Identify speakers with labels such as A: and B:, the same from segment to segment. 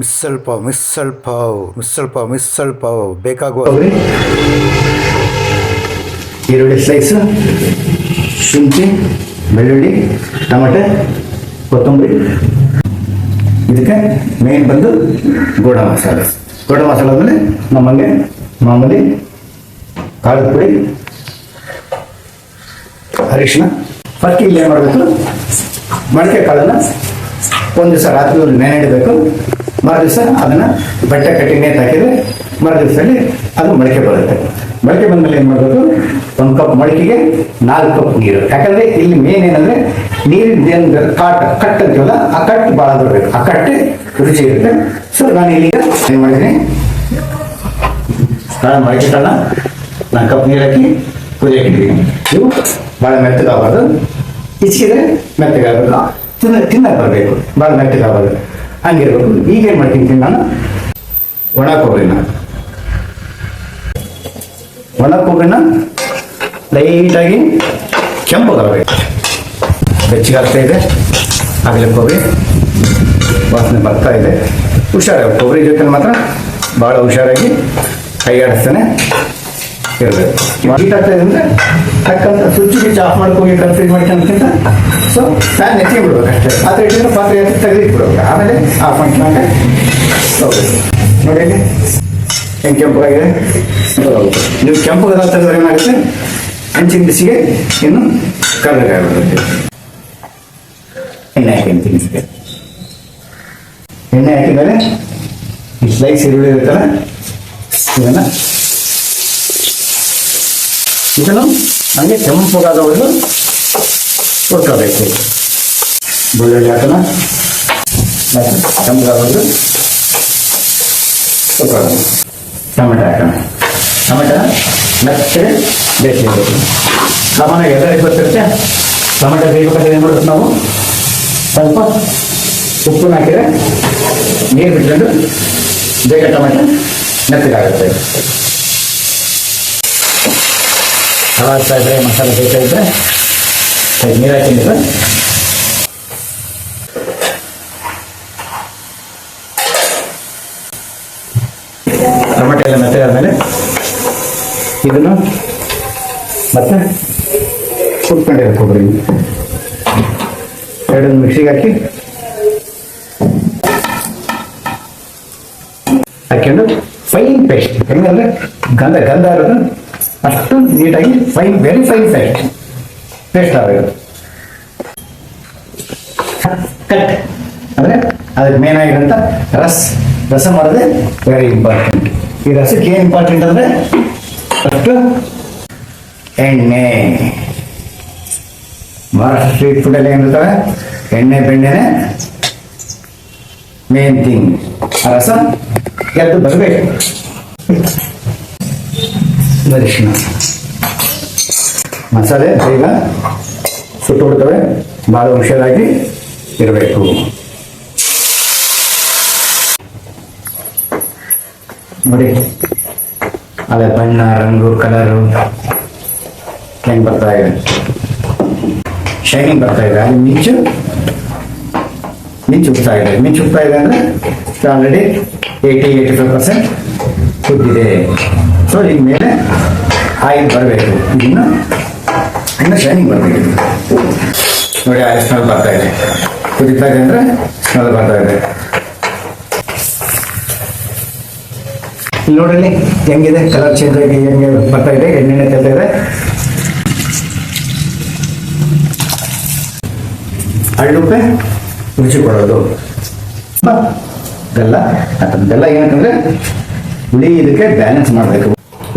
A: ಮಿಸ್ಸಲ್ ಪಾವ್ ಮಿಸ್ಸಲ್ ಪಾವ್ ಮಿಸ್ಸಲ್ ಪಾವ್ ಮಿಸ್ಸಲ್ ಪಾವ್ ಬೇಕಾಗುವ
B: ಈರುಳ್ಳಿ ಸ್ಲೈಸ್ ಶುಂಠಿ, ಬೆಳ್ಳುಳ್ಳಿ, ಟಮಟೆ, ಕೊತ್ತಂಬರಿ. ಇದಕ್ಕೆ ಮೇನ್ ಬಂದು ಗೋಡ ಮಸಾಲೆ. ಗೋಡ ಮಸಾಲೆ ಆದಮೇಲೆ ನಮ್ಮಲ್ಲಿ ಮಾಮೂಲಿ ಕಾಳು ಪುಡಿ ಅರಿಶಿನ ಫಸ್ಟ್ ಇಲ್ಲಿ ಏನು ಮಾಡಬೇಕು? ಮೊಳಕೆ ಕಾಳನ್ನು ಒಂದು ದಿವಸ ರಾತ್ರಿ ನೆನೆ ಇಡಬೇಕು ಮರು ದಿವಸ ಅದನ್ನು ಬಟ್ಟೆ ಕಟ್ಟಿನೇ ಹಾಕಿದ್ರೆ ಮರು ದಿವಸದಲ್ಲಿ ಅದು ಮೊಳಕೆ ಬರುತ್ತೆ. ಮೊಳಕೆ ಬಂದ್ಮೇಲೆ ಏನು ಮಾಡಬೇಕು? ಒಂದು ಕಪ್ ಮೊಳಕೆಗೆ ನಾಲ್ಕು ಕಪ್ ನೀರು. ಯಾಕಂದ್ರೆ ಇಲ್ಲಿ ಮೇನ್ ಏನಂದ್ರೆ ನೀರಿನ ಕಾಟ್, ಕಟ್ ಅಂತೀವಲ್ಲ, ಆ ಕಟ್ ಭಾಳ ಬರಬೇಕು ಆ ಕಟ್ಟೆ ರುಚಿ ಇರುತ್ತೆ. ಸೊ ನಾನು ಇಲ್ಲಿಗ ಏನು ಮಾಡಿದ್ದೀನಿ ನಾನು ಮೊಳಕೆ ತಣ್ಣ ನಾನು ಕಪ್ ನೀರು ಹಾಕಿ ಕುದಿಯಕ್ಕೆ ಇಟ್ಟಿದ್ದೀನಿ. ಇವು ಭಾಳ ಮೆತ್ತಗಾಗಬಾರ್ದು. ಇಚ್ಚಿದ್ರೆ ಮೆತ್ತಗಾಗಬೇಕು ತಿನ್ನ ತಿನ್ನಕ್ಕೆ ಬರಬೇಕು. ಭಾಳ ಮೆತ್ತಗಾಗಬಾರ್ದು. ಹಂಗಿರ್ಬೇಕು. ಈಗ ಏನು ಮಾಡ್ತೀನಿ ನಾನು? ಒಣ ಕೊಬ್ಬರಿನ. ಒಣ ಕೊಬ್ಬರಿನ ಲೈಟಾಗಿ ಕೆಂಪಗಾಗಬೇಕು ಬೆಚ್ಚಗಾಗ್ತಾ ಇದೆ. ಆಗಲೇ ಕೊಬ್ಬರಿ. ವಾಸನೆ ಬರ್ತಾ ಇದೆ. ಹುಷಾರಾಗಿ ಕೊಬ್ಬರಿ ಜೊತೆ ಮಾತ್ರ ಭಾಳ ಹುಷಾರಾಗಿ ಕೈ ಆಡಿಸ್ತಾನೆ ಇರಬೇಕು. ಹೀಟ್ ಆಗ್ತಾ ಇದೆ ಅಂದರೆ ತಕ್ಕಂಥ ಸ್ವಿಚ್ ಗಿಚ್ ಆಫ್ ಮಾಡ್ಕೊಂಡು ಕನ್ಫ್ಯೂಸ್ ಮಾಡ್ಕೊಂಡ್ಕಿಂತ ಸೊ ಫ್ಯಾನ್ ಎತ್ತಿ ಬಿಡ್ಬೇಕು ಅಷ್ಟೇ ಪಾತ್ರೆ ಥರ ಇಟ್ಟಿದ್ರೆ ಪಾತ್ರೆ ಎತ್ತಿ ತೆಗೆದು ಬಿಡ್ಬೇಕು ಆಮೇಲೆ ಆಫ್ ಮಾಡ್ಕೊಂಡ್ರೆ ಹೋಗ್ಬೇಕು ನೋಡಿ ಹೆಂಗೆ ಕೆಂಪಗಾಗಿದೆ ನೀವು ನೀವು ಗದ ತೆಗೆದ್ರೆ ಏನಾಗುತ್ತೆ ಹಂಚಿನ ಬಿಸಿಗೆ ಇನ್ನು ಕರ್ರಗಾಗ್ಬಿಡುತ್ತೆ ಎಣ್ಣೆ ಹಾಕಿ ತಿನ್ನಿಸ್ಬೇಕು ಎಣ್ಣೆ ಹಾಕಿದ್ಮೇಲೆ ಈ ಸ್ಲೈಸ್ ಈರುಳ್ಳಿ ಇರುತ್ತಲ್ಲ, ಇದನ್ನು. ಇದನ್ನು ಹಂಗೆ ಕೆಂಪಗಾದವರೆಗೂ ಹುರ್ಕೋಬೇಕು. ಬೆಳ್ಳುಳ್ಳಿ ಹಾಕೋಣ. ಮತ್ತು ಕೆಂಪಗಾದವರೆಗೂ ಹುರ್ಕೊಳ್ಳೋಣ ಟೊಮೆಟೊ ಹಾಕೋಣ. ಟೊಮೆಟೊ ಮತ್ತೆ ಬೇಯಿಸಬೇಕು ಸಾಮಾನ್ಯ ಎಲ್ಲರಿಗೂ ಗೊತ್ತಿರುತ್ತೆ. ಟೊಮೆಟೊ ಬೇಯಬೇಕಾದ್ರೆ ಏನು ಮಾಡೋದು ನಾವು? ಸ್ವಲ್ಪ ಉಪ್ಪನ್ನು ಹಾಕಿದ್ರೆ ನೀರು ಬಿಟ್ಕೊಂಡು ಬೇಗ ಟೊಮೆಟೊ ಮೆತ್ತಗಾಗುತ್ತೆ ಹಳಾಗ್ತಾ ಇದ್ರೆ ಮಸಾಲೆ ಬೇಯ್ತಾ ಸ್ವಲ್ಪ ನೀರು ಹಾಕಿದ್ರೆ ಟೊಮೆಟೊ ಎಲ್ಲ ಮೆತ್ತಗಾದ್ಮೇಲೆ ಇದನ್ನು ಮತ್ತೆ ಕುಟ್ಕೊಂಡಿರೋ ಕೊಬ್ಬರಿ. ಎರಡನ್ನು ಮಿಕ್ಸಿಗೆ ಹಾಕಿ ಹಾಕೊಂಡು ಫೈನ್ ಪೇಸ್ಟ್ ಹೆಂಗಂದ್ರೆ ಗಂಧ ಗಂಧ ಇರೋದು ಅಷ್ಟು ನೀಟಾಗಿ fine very fine paste paste ಆಗಬೇಕು ಕಟ್ ಅಂದ್ರೆ ಅದಕ್ಕೆ ಮೇನ್ ಆಗಿರೋಂಥ ರಸ್ ರಸ ಮಾಡೋದೇ ವೆರಿ ಇಂಪಾರ್ಟೆಂಟ್ ಈ ರಸಕ್ಕೆ ಏನು ಇಂಪಾರ್ಟೆಂಟ್ ಅಂದ್ರೆ ಫಸ್ಟು ಎಣ್ಣೆ ಮಹಾರಾಷ್ಟ್ರ ಸ್ಟ್ರೀಟ್ ಫುಡಲ್ಲಿ ಏನಿರ್ತವೆ ಎಣ್ಣೆ ಬೆಣ್ಣೆನೆ ಮೇನ್ ಥಿಂಗ್ ಆ ರಸ ಎದ್ದು ಬರಬೇಕು ಅರಿಶಿನ ಮಸಾಲೆ ಬೇಗ ಸುಟ್ಟು ಬಿಡ್ತವೆ ಭಾಳ ಹುಷಾರಾಗಿ ಇರಬೇಕು. ನೋಡಿ, ಅದೇ ಬಣ್ಣ, ರಂಗು, ಕಲರು ಕೆಂಗ್ ಬರ್ತಾ ಇದೆ? ಶೈನಿಂಗ್ ಬರ್ತಾ ಇದೆ. ಮಿಂಚು ಮಿಂಚು ಉಗ್ತಾ ಇದೆ. ಮಿಂಚು ಉಗ್ತಾ ಇದೆ ಅಂದ್ರೆ already eighty eighty five percent ಕುದ್ದಿದೆ so ಇನ್ಮೇಲೆ ಮೇಲೆ ಆಯಿಲ್ ಬರಬೇಕು. ಇನ್ನು ಇನ್ನು ಶೈನಿಂಗ್ ಬರ್ಬೇಕು ನೋಡಿ ಆ ಸ್ಮೆಲ್ ಬರ್ತಾ ಇದೆ. ಕುದೀತಾ ಇದೆ ಅಂದ್ರೆ ಸ್ಮೆಲ್ ಬರ್ತಾ ಇದೆ. ಇಲ್ಲಿ ನೋಡ್ರಿ ಹೆಂಗಿದೆ? ಕಲರ್ ಚೇಂಜ್ ಆಗಿ ಹೆಂಗೆ ಬರ್ತಾ ಇದೆ? ಎಣ್ಣೆ ತೆಲ್ತಾ ಇದೆ? ಹಳ್ಳುಪ್ಪೆ ರುಚಿ ಕೊಡೋದು. ಬೆಲ್ಲ. ಬೆಲ್ಲ ಏನಂತಂದ್ರೆ ಹುಳಿ ಇದಕ್ಕೆ ಬ್ಯಾಲೆನ್ಸ್ ಮಾಡಬೇಕು.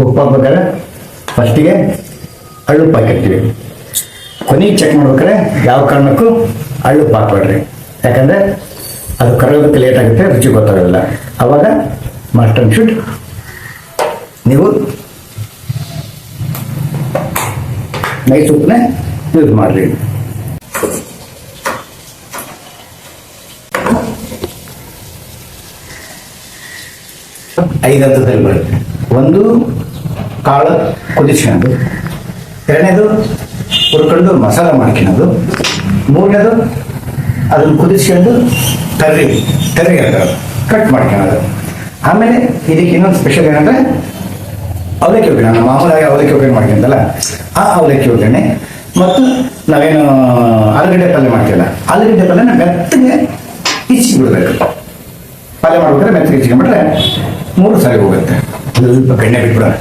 B: ಉಪ್ಪು ಹಾಕ್ಬೇಕಾದ್ರೆ ಫಸ್ಟಿಗೆ ಹಳ್ಳುಪ್ಪು ಹಾಕಿರ್ತೀವಿ ಕೊನೆಗೆ ಚೆಕ್ ಮಾಡ್ಬೇಕಾದ್ರೆ ಯಾವ ಕಾರಣಕ್ಕೂ ಅಳ್ಳುಪ್ಪು ಹಾಕ್ಬೇಡ್ರಿ ಯಾಕಂದ್ರೆ ಅದು ಕರಗೋದಕ್ಕೆ ಲೇಟ್ ಆಗುತ್ತೆ, ರುಚಿ ಗೊತ್ತಾಗಲ್ಲ ಅವಾಗ ಮಾಸ್ಟರ್ ಶುಡ್ ನೀವು ನೈಸ್ ಉಪ್ಪನ್ನೇ ಯೂಸ್ ಮಾಡಿರಿ. ಐದು ಹಂತದಲ್ಲಿ ಬರುತ್ತೆ. ಒಂದು ಕಾಳು ಕುದಿಸ್ಕೊಂಡು ಎರಡನೇದು, ಹುರ್ಕೊಂಡು ಮಸಾಲ ಮಾಡ್ಕೊಳ್ಳೋದು ಮೂರನೇದು, ಅದನ್ನು ಕುದಿಸ್ಕೊಂಡು ತರ್ರಿ ತರ್ರಿ ಅಂತ ಕಟ್ ಮಾಡ್ಕೊಳ್ಳೋದು ಆಮೇಲೆ ಇದಕ್ಕೆ ಇನ್ನೊಂದು ಸ್ಪೆಷಲ್ ಏನಂದ್ರೆ, ಅವಲಕ್ಕಿ ಒಗ್ಗರಣೆ ನಾವು ಮಾಮೂಲಾಗಿ ಅವಲಕ್ಕಿ ಒಗ್ಗರಣೆ ಮಾಡ್ಕೊಂತಲ್ಲ ಆ ಅವಲಕ್ಕಿ ಒಗ್ಗರಣೆ. ಮತ್ತು ನಾವೇನು ಆಲೂಗಡ್ಡೆ ಪಲ್ಯ ಮಾಡ್ತೀವಲ್ಲ, ಆಲೂಗಡ್ಡೆ ಪಲ್ಯನ ಮೆತ್ತಗೆ ಇಚ್ಚಿ ಬಿಡಬೇಕು. ಪಲ್ಯ ಮಾಡ್ಬೇಕಾದ್ರೆ ಮೆತ್ತಗೆ ಇಚ್ಕೊಂಡ್ಬಿಟ್ರೆ ಮೂರು ಸಾರಿ ಹೋಗುತ್ತೆ. ಸ್ವಲ್ಪ ಬೆಣ್ಣೆ ಬಿಟ್ಬಿಡೋಣ.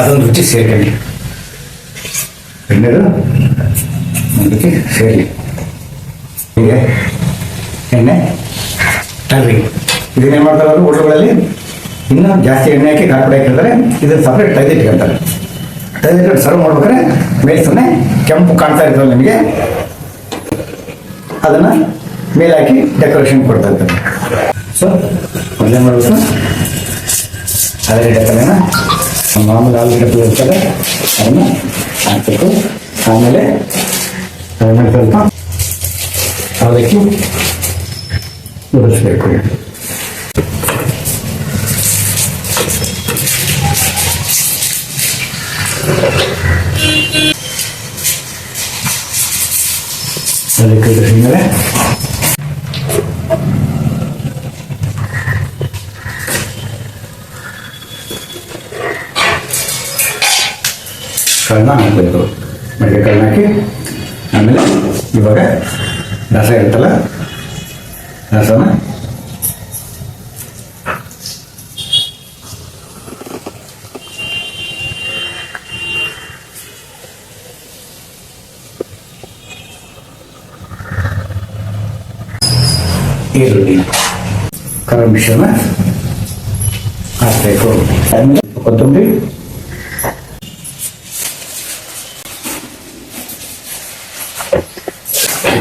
B: ಅದೊಂದು ರುಚಿ ಸೇರ್ಕೊಳ್ಳಿ. ಒಂದು ರುಚಿ ಸೇರಿ. ಹೀಗೆ ಎಣ್ಣೆ ಟರ್ರಿ ಇದನ್ನೇನು ಮಾಡ್ತಾರೆ ಅವರು? ಹೋಟೆಲ್ಗಳಲ್ಲಿ ಇನ್ನೂ ಜಾಸ್ತಿ ಎಣ್ಣೆ ಹಾಕಿ ಕಾರ್ಪೊಡೆ ಹಾಕಿರ್ತಾರೆ ಇದನ್ನು ಸಪ್ರೇಟ್ ತೆಗೆದಿಟ್ಕೊಂತಾರೆ ಇಟ್ಕೊಂಡು ಸರ್ವ್ ಮಾಡ್ಬೇಕಾದ್ರೆ ಮೇಲೆ ಸುಮ್ಮನೆ ಕೆಂಪು ಕಾಣ್ತಾ ಇರ್ತದೆ ನಿಮಗೆ. ಅದನ್ನು ಮೇಲೆ ಹಾಕಿ ಡೆಕೋರೇಷನ್ ಕೊಡ್ತಾ ಇರ್ತಾರೆ ಸೊ ಮೊದಲೇ ಮಾಡಬೇಕು. ಆಲೂಗಡ್ಡೆ ಪಲ್ಯನ ಮಾಮೂಲಿ ಆಲೂಗಡ್ಡೆ ಇರ್ತದೆ. ಅದನ್ನು ಹಾಕಬೇಕು ಆಮೇಲೆ ಆಮೇಲೆ ಸ್ವಲ್ಪ ಅವಲಕ್ಕಿ ಉರಿಸ್ಬೇಕು ಅದಕ್ಕೆ ಮೇಲೆ ಕಳ್ಳನ ಹಾಕಬೇಕು ಮಡಿಕೆ ಕಳ್ಳನ ಹಾಕಿ, ಆಮೇಲೆ ಇವಾಗ ರಸ ಇರುತ್ತಲ್ಲ, ರಸನ ಈರುಳ್ಳಿ. ಖಾರ ಮಿಶ್ರಣ ಹಾಕಬೇಕು. ಆಮೇಲೆ ಕೊತ್ತಂಬರಿ.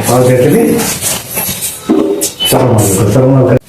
B: ಪಾವು ಜೊತೆಲಿ ಸರ್ವ್ ಮಾಡಬೇಕು ಸರ್ವ್ ಮಾಡಬೇಕು